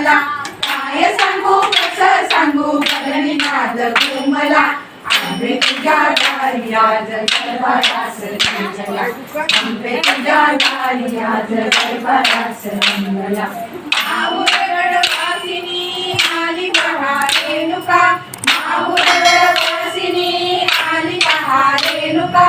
मला काय सांगू कसं सांगू बघणी नाद मला आंबे तुझ्या दारी आज गरबारास रंगला आंबे तुझ्या दारी आज माहुरगड वासिनी आली बहार रेणुका. माहुरगड वासिनी आली बहार रेणुका.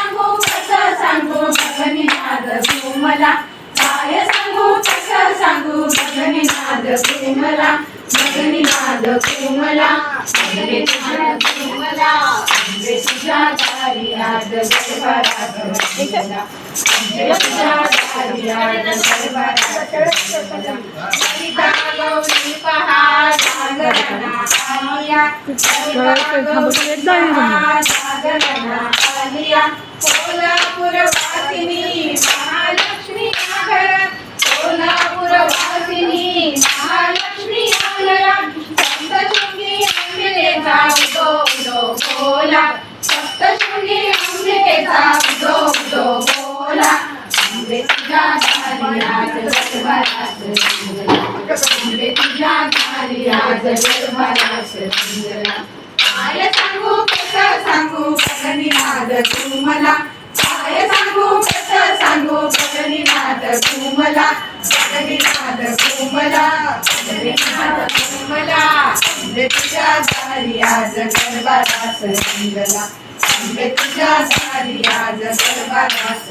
बघनी नाद तू मला आंबे तुझ्या तू मला आंबे तुझ्या दारी आज दरबारात रंगला आंबे तुझ्या दारी आज दरबारात रंगला ललिता गौरी पहा जागरणा आलिया ललिता गौरी पहा जागरणा आलिया कोल्हापूर वासिनी काय सांगू कसं सांगू बघनी नाद तू मला काय सांगू कसं सांगू बघनी नाद तू मला बघनी नाद तू मला बघनी नाद तू मला तुझ्या आज तुझ्या दारी आज गरबारास